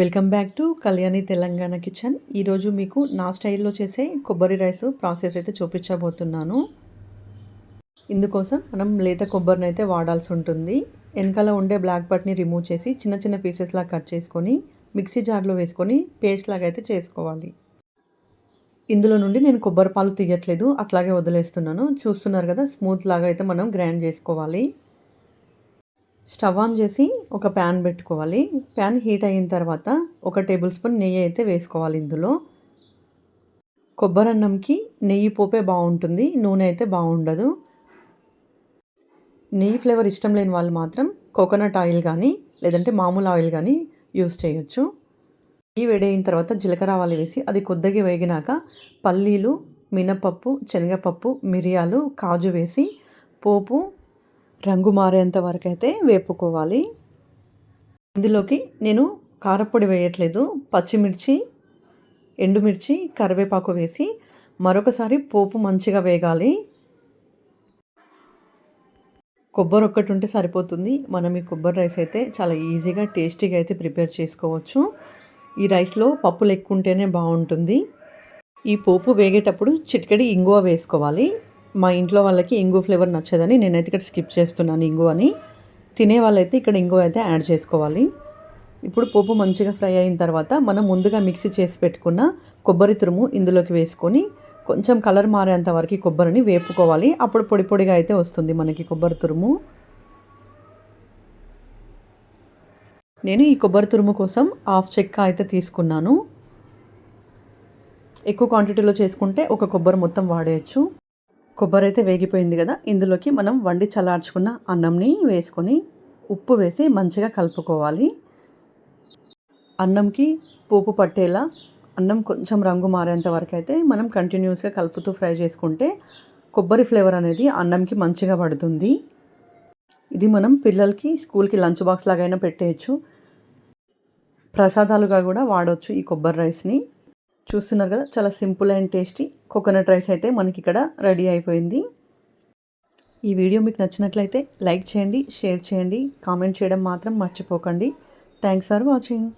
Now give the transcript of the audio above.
Welcome back to Kalyani Telangana kitchen. ఈరోజు మీకు నా స్టైల్లో చేసే కొబ్బరి రైస్ ప్రాసెస్ అయితే చూపించబోతున్నాను. ఇందుకోసం మనం లేత కొబ్బరిని అయితే వాడాల్సి ఉంటుంది. వెనకాల ఉండే బ్లాక్ బట్ని రిమూవ్ చేసి చిన్న చిన్న పీసెస్లా కట్ చేసుకొని మిక్సీ జార్లో వేసుకొని పేస్ట్ లాగా అయితే చేసుకోవాలి. ఇందులో నుండి నేను కొబ్బరి పాలు తీయట్లేదు అట్లాగే వదిలేస్తున్నాను. చూస్తున్నారు కదా స్మూత్ లాగా అయితే మనం గ్రైండ్ చేసుకోవాలి. స్టవ్ ఆన్ చేసి ఒక ప్యాన్ పెట్టుకోవాలి. ప్యాన్ హీట్ అయిన తర్వాత ఒక టేబుల్ స్పూన్ నెయ్యి అయితే వేసుకోవాలి ఇందులో. కొబ్బరి అన్నంకి నెయ్యి పోపే బాగుంటుంది. నూనె అయితే బాగుండదు. నెయ్యి ఫ్లేవర్ ఇష్టం లేని వాళ్ళు మాత్రం కోకోనట్ ఆయిల్ కానీ లేదంటే మామూలు ఆయిల్ కానీ యూస్ చేయొచ్చు. నెయ్యి వేడైన తర్వాత జీలకర్ర ఆవాలు వేసి అది కొద్దిగా వేగినాక పల్లీలు మినపప్పు శనగపప్పు మిరియాలు కాజు వేసి పోపు రంగు మారేంత వరకు అయితే వేపుకోవాలి. ఇందులోకి నేను కారపొడి వేయట్లేదు. పచ్చిమిర్చి ఎండుమిర్చి కరివేపాకు వేసి మరొకసారి పోపు మంచిగా వేగాలి. కొబ్బరి ఒక్కటి ఉంటే సరిపోతుంది. మనం ఈ కొబ్బరి రైస్ అయితే చాలా ఈజీగా టేస్టీగా అయితే ప్రిపేర్ చేసుకోవచ్చు. ఈ రైస్లో పప్పులు ఎక్కువ ఉంటేనే బాగుంటుంది. ఈ పోపు వేగేటప్పుడు చిటికెడి ఇంగువ వేసుకోవాలి. మా ఇంట్లో వాళ్ళకి ఇంగు ఫ్లేవర్ నచ్చదని నేనైతే ఇక్కడ స్కిప్ చేస్తున్నాను ఇంగు అని. తినే వాళ్ళైతే ఇక్కడ ఇంగు అయితే యాడ్ చేసుకోవాలి. ఇప్పుడు పోపు మంచిగా ఫ్రై అయిన తర్వాత మనం ముందుగా మిక్సీ చేసి పెట్టుకున్న కొబ్బరి తురుము ఇందులోకి వేసుకొని కొంచెం కలర్ మారేంత వరకు కొబ్బరిని వేపుకోవాలి. అప్పుడు పొడి పొడిగా అయితే వస్తుంది మనకి కొబ్బరి తురుము. నేను ఈ కొబ్బరి తురుము కోసం హాఫ్ చెక్క అయితే తీసుకున్నాను. ఎక్కువ క్వాంటిటీలో చేసుకుంటే ఒక కొబ్బరి మొత్తం వాడేయచ్చు. కొబ్బరి అయితే వేగిపోయింది కదా ఇందులోకి మనం వండి చల్లార్చుకున్న అన్నంని వేసుకొని ఉప్పు వేసి మంచిగా కలుపుకోవాలి. అన్నంకి పోపు పట్టేలా అన్నం కొంచెం రంగు మారేంత వరకు అయితే మనం కంటిన్యూస్గా కలుపుతూ ఫ్రై చేసుకుంటే కొబ్బరి ఫ్లేవర్ అనేది అన్నంకి మంచిగా పడుతుంది. ఇది మనం పిల్లలకి స్కూల్కి లంచ్ బాక్స్ లాగైనా పెట్టేయచ్చు. ప్రసాదాలుగా కూడా వాడవచ్చు ఈ కొబ్బరి రైస్ని. చూస్తున్నారు కదా చాలా simple and tasty. Coconut rice అయితే మనకి ఇక్కడ రెడీ అయిపోయింది. ఈ వీడియో మీకు నచ్చినట్లయితే లైక్ చేయండి షేర్ చేయండి కామెంట్ చేయడం మాత్రం మర్చిపోకండి. Thanks for watching.